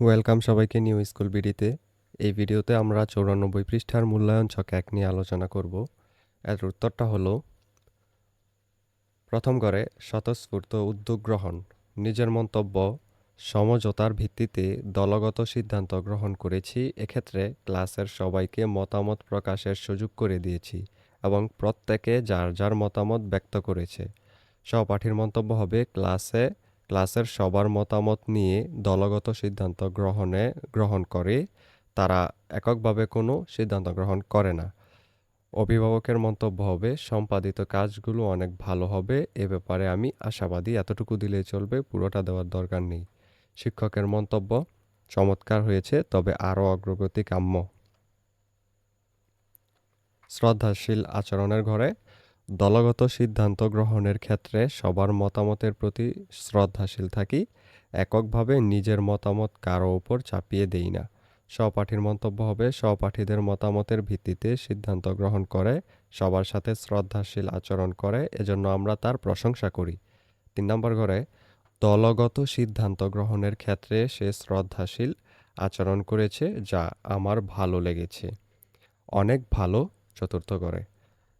Welcome সবাইকে new school বিডিতে এই ভিডিওতে আমরা চৌরানব্বই পৃষ্ঠার মূল্যায়ন ছক এক নিয়ে আলোচনা করব। এর উত্তরটা হলো, প্রথম করে স্বতঃস্ফূর্ত উদ্যোগ গ্রহণ। নিজের মন্তব্য, সমঝোতার ভিত্তিতে দলগত সিদ্ধান্ত গ্রহণ করেছি, এক্ষেত্রে ক্লাসের সবাইকে মতামত প্রকাশের সুযোগ করে দিয়েছি এবং প্রত্যেকে যার যার মতামত ব্যক্ত করেছে। সহপাঠীর মন্তব্য হবে, ক্লাসে ক্লাসের সবার মতামত নিয়ে দলগত সিদ্ধান্ত গ্রহণে, গ্রহণ করে, তারা এককভাবে কোনো সিদ্ধান্ত গ্রহণ করে না। অভিভাবকের মন্তব্য হবে, সম্পাদিত কাজগুলো অনেক ভালো হবে, এ ব্যাপারে আমি আশাবাদী, এতটুকু দিলেই চলবে, পুরোটা দেওয়ার দরকার নেই। শিক্ষকের মন্তব্য, চমৎকার হয়েছে, তবে আরও অগ্রগতি কাম্য। শ্রদ্ধাশীল আচরণের ঘরে দলগত সিদ্ধান্ত গ্রহণের ক্ষেত্রে সবার মতামতের প্রতি শ্রদ্ধাশীল থাকি, এককভাবে নিজের মতামত কারও ওপর চাপিয়ে দেই না। সহপাঠীর মন্তব্য হবে, সহপাঠীদের মতামতের ভিত্তিতে সিদ্ধান্ত গ্রহণ করে, সবার সাথে শ্রদ্ধাশীল আচরণ করে, এজন্য আমরা তার প্রশংসা করি। তিন নম্বর ঘরে, দলগত সিদ্ধান্ত গ্রহণের ক্ষেত্রে সে শ্রদ্ধাশীল আচরণ করেছে যা আমার ভালো লেগেছে। অনেক ভালো। চতুর্থ করে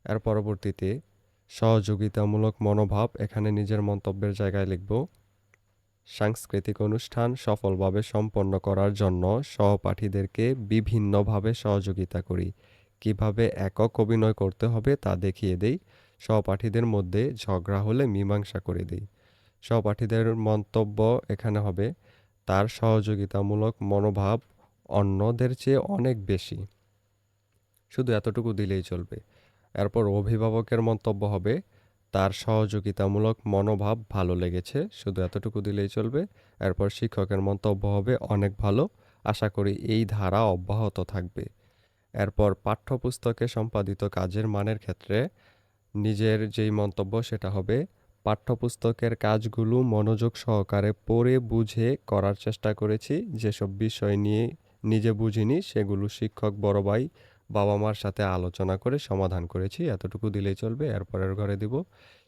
এর পরবর্তীতে সহযোগিতামূলক মনোভাব এখানে নিজের মন্তব্যের জায়গায় লিখব, সাংস্কৃতিক অনুষ্ঠান সফলভাবে সম্পন্ন করার জন্য সহপাঠীদেরকে বিভিন্নভাবে সহযোগিতা করি। কীভাবে একক অভিনয় করতে হবে তা দেখিয়ে দেই, সহপাঠীদের মধ্যে ঝগড়া হলে মীমাংসা করে দেই। সহপাঠীদের মন্তব্য এখানে হবে, তার সহযোগিতামূলক মনোভাব অন্যদের চেয়ে অনেক বেশি। শুধু এতটুকু দিলেই চলবে। এরপর অভিভাবকের মন্তব্য হবে, তার সহযোগিতামূলক মনোভাব ভালো লেগেছে, শুধু এতটুকু দিলেই চলবে। এরপর শিক্ষকের মন্তব্য হবে, অনেক ভালো, আশা করি এই ধারা অব্যাহত থাকবে। এরপর পাঠ্যপুস্তকে সম্পাদিত কাজের মানের ক্ষেত্রে নিজের যেই মন্তব্য সেটা হবে, পাঠ্যপুস্তকের কাজগুলো মনোযোগ সহকারে পড়ে বুঝে করার চেষ্টা করেছি, যেসব বিষয় নিয়ে নিজে বুঝিনি সেগুলো শিক্ষক বড় ভাই বাবা মার সাথে আলোচনা করে সমাধান করেছি, এতটুকু দিলেই চলবে, এরপরের ঘরে দিব।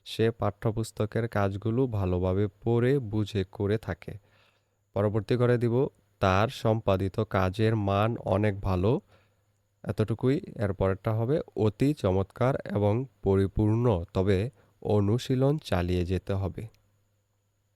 সে পাঠ্যপুস্তকের কাজগুলো ভালোভাবে পড়ে, বুঝে, করে থাকে। পরবর্তী ঘরে দিব, তার সম্পাদিত কাজের মান অনেক ভালো, এতটুকুই। এরপরেরটা হবে অতি চমৎকার এবং পরিপূর্ণ, তবে অনুশীলন চালিয়ে যেতে হবে।